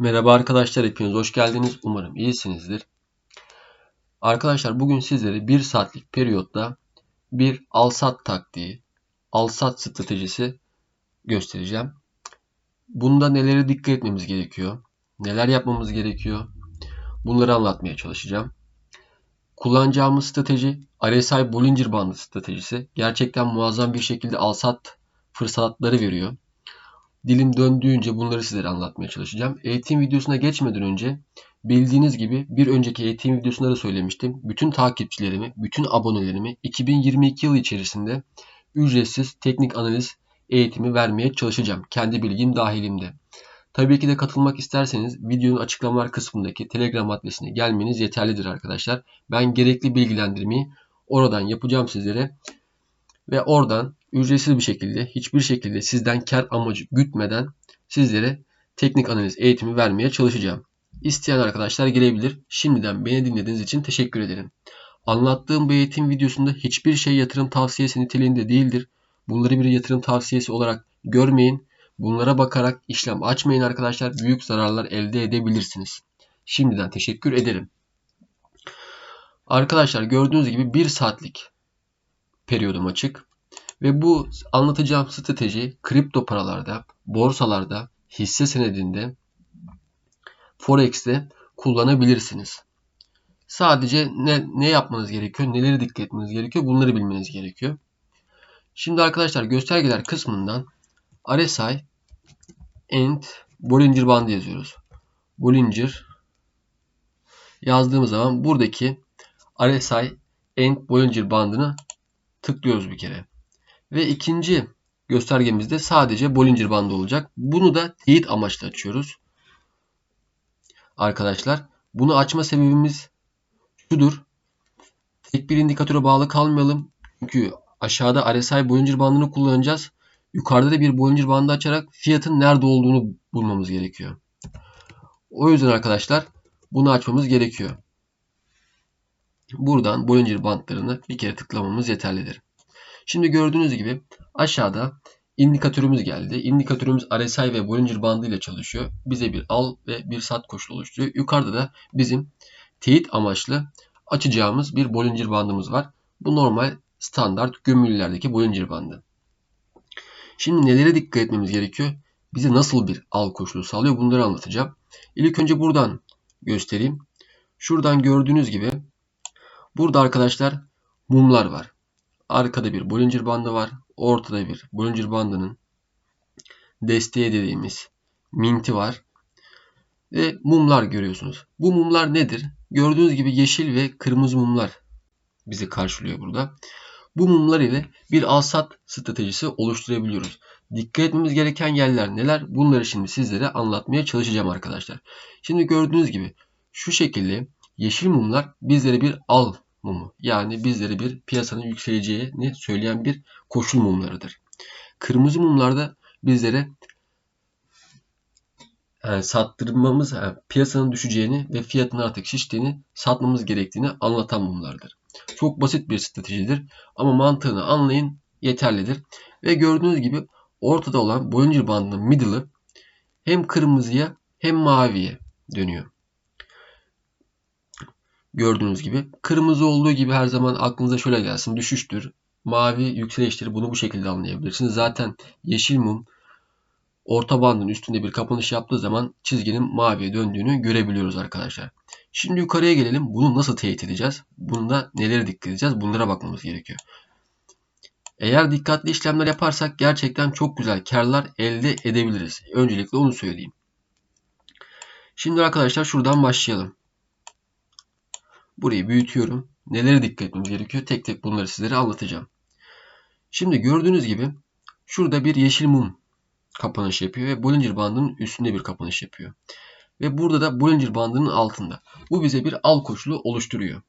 Merhaba arkadaşlar hepiniz hoş geldiniz. Umarım iyisinizdir. Arkadaşlar bugün sizlere 1 saatlik periyotta bir alsat taktiği, alsat stratejisi göstereceğim. Bunda nelere dikkat etmemiz gerekiyor? Neler yapmamız gerekiyor? Bunları anlatmaya çalışacağım. Kullanacağımız strateji RSI Bollinger Bandı stratejisi. Gerçekten muazzam bir şekilde alsat fırsatları veriyor dilim döndüğünce bunları sizlere anlatmaya çalışacağım. Eğitim videosuna geçmeden önce bildiğiniz gibi bir önceki eğitim videosunda da söylemiştim. Bütün takipçilerimi, bütün abonelerimi 2022 yılı içerisinde ücretsiz teknik analiz eğitimi vermeye çalışacağım. Kendi bilgim dahilimde. Tabii ki de katılmak isterseniz videonun açıklamalar kısmındaki Telegram adresine gelmeniz yeterlidir arkadaşlar. Ben gerekli bilgilendirmeyi oradan yapacağım sizlere. Ve oradan ücretsiz bir şekilde hiçbir şekilde sizden kar amacı gütmeden sizlere teknik analiz eğitimi vermeye çalışacağım. İsteyen arkadaşlar gelebilir. Şimdiden beni dinlediğiniz için teşekkür ederim. Anlattığım bu eğitim videosunda hiçbir şey yatırım tavsiyesi niteliğinde değildir. Bunları bir yatırım tavsiyesi olarak görmeyin. Bunlara bakarak işlem açmayın arkadaşlar. Büyük zararlar elde edebilirsiniz. Şimdiden teşekkür ederim. Arkadaşlar gördüğünüz gibi 1 saatlik periyodum açık. Ve bu anlatacağım strateji kripto paralarda, borsalarda, hisse senedinde, forex'te kullanabilirsiniz. Sadece ne, ne yapmanız gerekiyor, neleri dikkat etmeniz gerekiyor bunları bilmeniz gerekiyor. Şimdi arkadaşlar göstergeler kısmından RSI and Bollinger Bandı yazıyoruz. Bollinger yazdığımız zaman buradaki RSI and Bollinger bandını tıklıyoruz bir kere. Ve ikinci göstergemizde sadece Bollinger bandı olacak. Bunu da teyit amaçlı açıyoruz. Arkadaşlar bunu açma sebebimiz şudur. Tek bir indikatöre bağlı kalmayalım. Çünkü aşağıda RSI Bollinger bandını kullanacağız. Yukarıda da bir Bollinger bandı açarak fiyatın nerede olduğunu bulmamız gerekiyor. O yüzden arkadaşlar bunu açmamız gerekiyor. Buradan Bollinger bandlarını bir kere tıklamamız yeterlidir. Şimdi gördüğünüz gibi aşağıda indikatörümüz geldi. İndikatörümüz RSI ve Bollinger bandı ile çalışıyor. Bize bir al ve bir sat koşulu oluşturuyor. Yukarıda da bizim teyit amaçlı açacağımız bir Bollinger bandımız var. Bu normal standart gömülülerdeki Bollinger bandı. Şimdi nelere dikkat etmemiz gerekiyor? Bize nasıl bir al koşulu sağlıyor bunları anlatacağım. İlk önce buradan göstereyim. Şuradan gördüğünüz gibi burada arkadaşlar mumlar var. Arkada bir Bollinger bandı var. Ortada bir Bollinger bandının desteği dediğimiz minti var. Ve mumlar görüyorsunuz. Bu mumlar nedir? Gördüğünüz gibi yeşil ve kırmızı mumlar bizi karşılıyor burada. Bu mumlar ile bir alsat stratejisi oluşturabiliyoruz. Dikkat etmemiz gereken yerler neler? Bunları şimdi sizlere anlatmaya çalışacağım arkadaşlar. Şimdi gördüğünüz gibi şu şekilde yeşil mumlar bizlere bir al mumu. Yani bizlere bir piyasanın yükseleceğini söyleyen bir koşul mumlarıdır. Kırmızı mumlarda bizlere yani sattırmamız, yani piyasanın düşeceğini ve fiyatın artık şiştiğini satmamız gerektiğini anlatan mumlardır. Çok basit bir stratejidir ama mantığını anlayın yeterlidir. Ve gördüğünüz gibi ortada olan Bollinger bandının middle'ı hem kırmızıya hem maviye dönüyor. Gördüğünüz gibi. Kırmızı olduğu gibi her zaman aklınıza şöyle gelsin. Düşüştür. Mavi yükseliştir. Bunu bu şekilde anlayabilirsiniz. Zaten yeşil mum orta bandın üstünde bir kapanış yaptığı zaman çizginin maviye döndüğünü görebiliyoruz arkadaşlar. Şimdi yukarıya gelelim. Bunu nasıl teyit edeceğiz? Bunda nelere dikkat edeceğiz? Bunlara bakmamız gerekiyor. Eğer dikkatli işlemler yaparsak gerçekten çok güzel karlar elde edebiliriz. Öncelikle onu söyleyeyim. Şimdi arkadaşlar şuradan başlayalım. Burayı büyütüyorum. Nelere dikkat etmemiz gerekiyor? Tek tek bunları sizlere anlatacağım. Şimdi gördüğünüz gibi şurada bir yeşil mum kapanış yapıyor ve Bollinger bandının üstünde bir kapanış yapıyor. Ve burada da Bollinger bandının altında. Bu bize bir al koşulu oluşturuyor.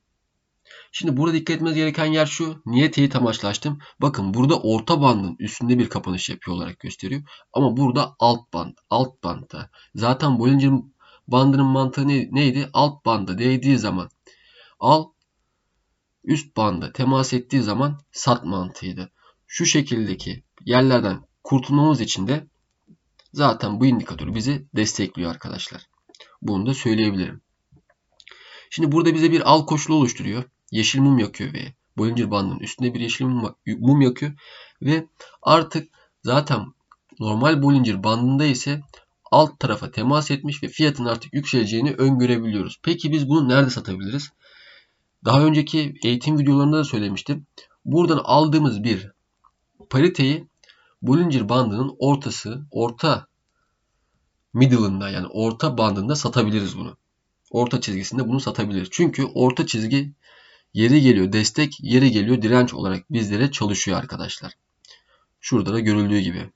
Şimdi burada dikkat etmeniz gereken yer şu. Niye teyit amaçlı açtım? Bakın burada orta bandın üstünde bir kapanış yapıyor olarak gösteriyor. Ama burada alt band. Alt bandta. Zaten Bollinger bandının mantığı neydi? Alt banda değdiği zaman al üst banda temas ettiği zaman sat mantığıydı. Şu şekildeki yerlerden kurtulmamız için de zaten bu indikatör bizi destekliyor arkadaşlar. Bunu da söyleyebilirim. Şimdi burada bize bir al koşulu oluşturuyor. Yeşil mum yakıyor ve Bollinger bandının üstünde bir yeşil mum yakıyor. Ve artık zaten normal Bollinger bandında ise alt tarafa temas etmiş ve fiyatın artık yükseleceğini öngörebiliyoruz. Peki biz bunu nerede satabiliriz? Daha önceki eğitim videolarında da söylemiştim. Buradan aldığımız bir pariteyi Bollinger bandının ortası, orta middle'ında yani orta bandında satabiliriz bunu. Orta çizgisinde bunu satabiliriz. Çünkü orta çizgi yeri geliyor destek, yeri geliyor direnç olarak bizlere çalışıyor arkadaşlar. Şurada da görüldüğü gibi.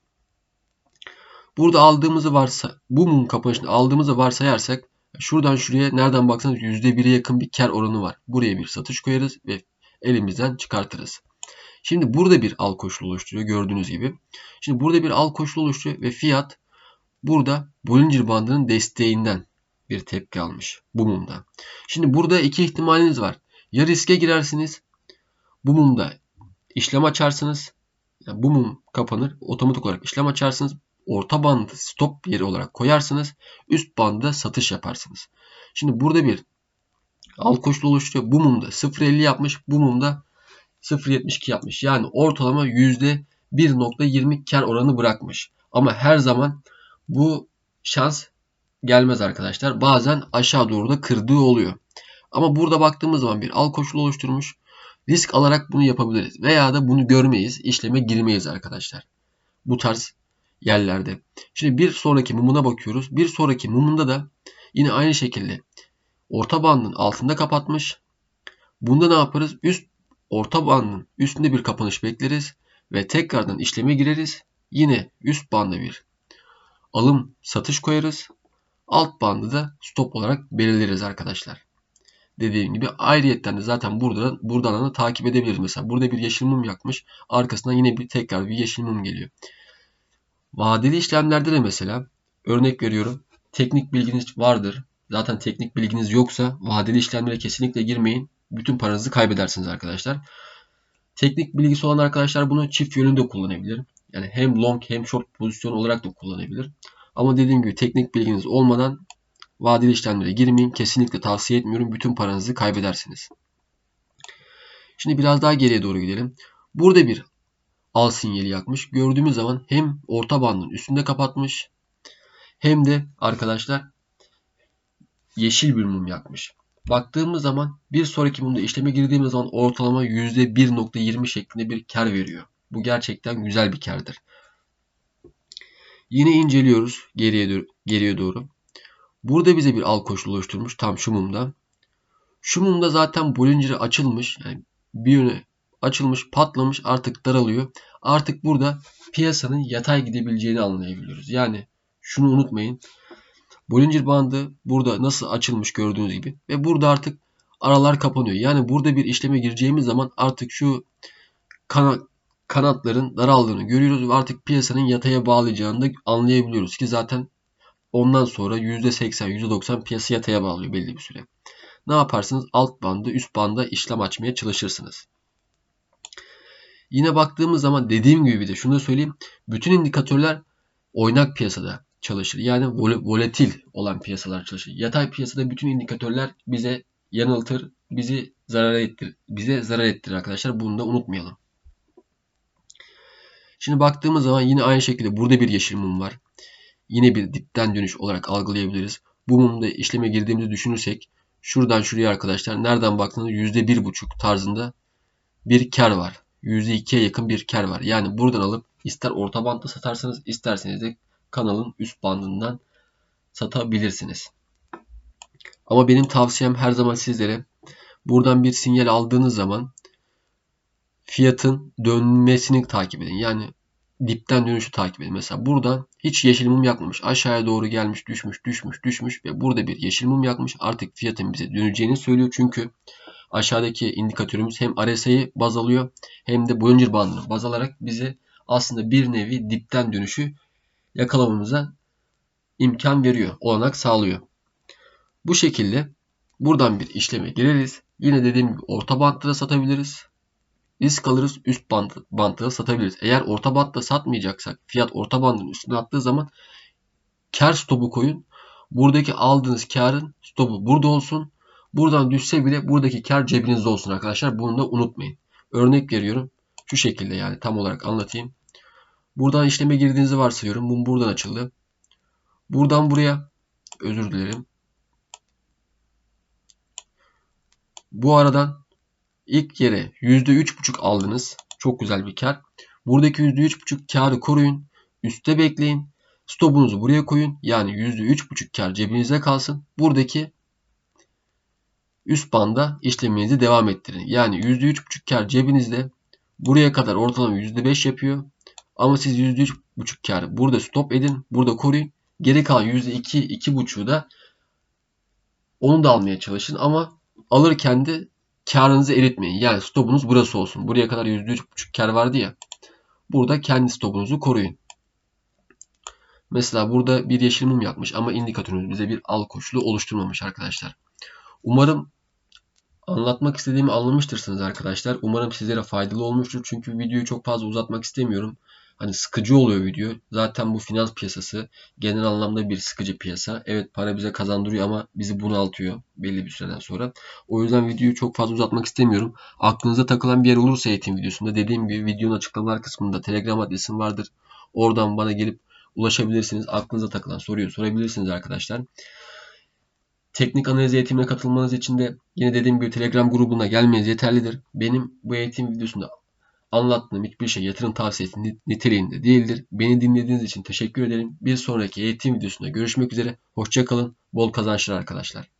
Burada aldığımızı varsa bu mum kapanışını aldığımızı varsayarsak şuradan şuraya nereden baksanız %1'e yakın bir kar oranı var. Buraya bir satış koyarız ve elimizden çıkartırız. Şimdi burada bir al koşulu oluşturuyor gördüğünüz gibi. Şimdi burada bir al koşulu oluşturuyor ve fiyat burada Bollinger bandının desteğinden bir tepki almış bu mumda. Şimdi burada iki ihtimaliniz var. Ya riske girersiniz bu mumda işlem açarsınız. Yani bu mum kapanır otomatik olarak işlem açarsınız. Orta bandı stop yeri olarak koyarsınız. Üst banda satış yaparsınız. Şimdi burada bir al koşulu oluşturuyor. Bu mumda 0.50 yapmış. Bu mumda 0.72 yapmış. Yani ortalama %1.20 kar oranı bırakmış. Ama her zaman bu şans gelmez arkadaşlar. Bazen aşağı doğru da kırdığı oluyor. Ama burada baktığımız zaman bir al koşulu oluşturmuş. Risk alarak bunu yapabiliriz. Veya da bunu görmeyiz. işleme girmeyiz arkadaşlar. Bu tarz yerlerde. Şimdi bir sonraki mumuna bakıyoruz. Bir sonraki mumunda da yine aynı şekilde orta bandın altında kapatmış. Bunda ne yaparız? Üst orta bandın üstünde bir kapanış bekleriz ve tekrardan işleme gireriz. Yine üst banda bir alım satış koyarız. Alt bandı da stop olarak belirleriz arkadaşlar. Dediğim gibi ayrıyetten de zaten burada buradan da takip edebiliriz. Mesela burada bir yeşil mum yakmış. Arkasından yine bir tekrar bir yeşil mum geliyor. Vadeli işlemlerde de mesela örnek veriyorum. Teknik bilginiz vardır. Zaten teknik bilginiz yoksa vadeli işlemlere kesinlikle girmeyin. Bütün paranızı kaybedersiniz arkadaşlar. Teknik bilgisi olan arkadaşlar bunu çift yönünde kullanabilir. Yani hem long hem short pozisyon olarak da kullanabilir. Ama dediğim gibi teknik bilginiz olmadan vadeli işlemlere girmeyin. Kesinlikle tavsiye etmiyorum. Bütün paranızı kaybedersiniz. Şimdi biraz daha geriye doğru gidelim. Burada bir al sinyali yakmış. Gördüğümüz zaman hem orta bandın üstünde kapatmış hem de arkadaşlar yeşil bir mum yakmış. Baktığımız zaman bir sonraki mumda işleme girdiğimiz zaman ortalama %1.20 şeklinde bir kar veriyor. Bu gerçekten güzel bir kardır. Yine inceliyoruz geriye, geriye doğru. Burada bize bir al koşulu oluşturmuş tam şu mumda. Şu mumda zaten Bollinger'ı açılmış. Yani bir yöne açılmış, patlamış, artık daralıyor. Artık burada piyasanın yatay gidebileceğini anlayabiliyoruz. Yani şunu unutmayın. Bollinger bandı burada nasıl açılmış gördüğünüz gibi ve burada artık aralar kapanıyor. Yani burada bir işleme gireceğimiz zaman artık şu kana, kanatların daraldığını görüyoruz ve artık piyasanın yataya bağlayacağını da anlayabiliyoruz ki zaten ondan sonra %80 %90 piyasa yataya bağlıyor belli bir süre. Ne yaparsınız? Alt bandı üst banda işlem açmaya çalışırsınız. Yine baktığımız zaman dediğim gibi bir de şunu da söyleyeyim. Bütün indikatörler oynak piyasada çalışır. Yani vol volatil olan piyasalar çalışır. Yatay piyasada bütün indikatörler bize yanıltır, bizi zarar ettir. Bize zarar ettirir arkadaşlar. Bunu da unutmayalım. Şimdi baktığımız zaman yine aynı şekilde burada bir yeşil mum var. Yine bir dipten dönüş olarak algılayabiliriz. Bu mumda işleme girdiğimizi düşünürsek şuradan şuraya arkadaşlar nereden baktığınızda %1,5 tarzında bir kar var. %2'ye yakın bir kar var. Yani buradan alıp ister orta bantta satarsanız isterseniz de kanalın üst bandından satabilirsiniz. Ama benim tavsiyem her zaman sizlere buradan bir sinyal aldığınız zaman fiyatın dönmesini takip edin. Yani dipten dönüşü takip edin. Mesela buradan hiç yeşil mum yakmamış. Aşağıya doğru gelmiş, düşmüş, düşmüş, düşmüş ve burada bir yeşil mum yakmış. Artık fiyatın bize döneceğini söylüyor. Çünkü aşağıdaki indikatörümüz hem RSI'yi baz alıyor hem de Bollinger bandını baz alarak bize aslında bir nevi dipten dönüşü yakalamamıza imkan veriyor, olanak sağlıyor. Bu şekilde buradan bir işleme gireriz. Yine dediğim gibi orta bantta da satabiliriz. Risk alırız üst bantta da satabiliriz. Eğer orta bantta satmayacaksak fiyat orta bandın üstüne attığı zaman kar stopu koyun. buradaki aldığınız karın stopu burada olsun. Buradan düşse bile buradaki kar cebinizde olsun arkadaşlar. Bunu da unutmayın. Örnek veriyorum. Şu şekilde yani tam olarak anlatayım. Buradan işleme girdiğinizi varsayıyorum. Bu buradan açıldı. Buradan buraya özür dilerim. Bu aradan ilk yere %3.5 aldınız. Çok güzel bir kar. Buradaki %3.5 karı koruyun. Üste bekleyin. Stopunuzu buraya koyun. Yani %3.5 kar cebinizde kalsın. Buradaki üst banda işleminizi devam ettirin. Yani %3.5 kar cebinizde buraya kadar ortalama %5 yapıyor. Ama siz %3.5 kar burada stop edin. Burada koruyun. Geri kalan %2, 2.5'u da onu da almaya çalışın. Ama alırken de karınızı eritmeyin. Yani stopunuz burası olsun. Buraya kadar %3.5 kar vardı ya. Burada kendi stopunuzu koruyun. Mesela burada bir yeşil mum yapmış ama indikatörümüz bize bir al koşulu oluşturmamış arkadaşlar. Umarım anlatmak istediğimi anlamıştırsınız arkadaşlar. Umarım sizlere faydalı olmuştur. Çünkü videoyu çok fazla uzatmak istemiyorum. Hani sıkıcı oluyor video. Zaten bu finans piyasası genel anlamda bir sıkıcı piyasa. Evet para bize kazandırıyor ama bizi bunaltıyor belli bir süreden sonra. O yüzden videoyu çok fazla uzatmak istemiyorum. Aklınıza takılan bir yer olursa eğitim videosunda dediğim gibi videonun açıklamalar kısmında Telegram adresim vardır. Oradan bana gelip ulaşabilirsiniz. Aklınıza takılan soruyu sorabilirsiniz arkadaşlar. Teknik analiz eğitimine katılmanız için de yine dediğim gibi Telegram grubuna gelmeniz yeterlidir. Benim bu eğitim videosunda anlattığım hiçbir şey yatırım tavsiyesi niteliğinde değildir. Beni dinlediğiniz için teşekkür ederim. Bir sonraki eğitim videosunda görüşmek üzere. Hoşçakalın. Bol kazançlar arkadaşlar.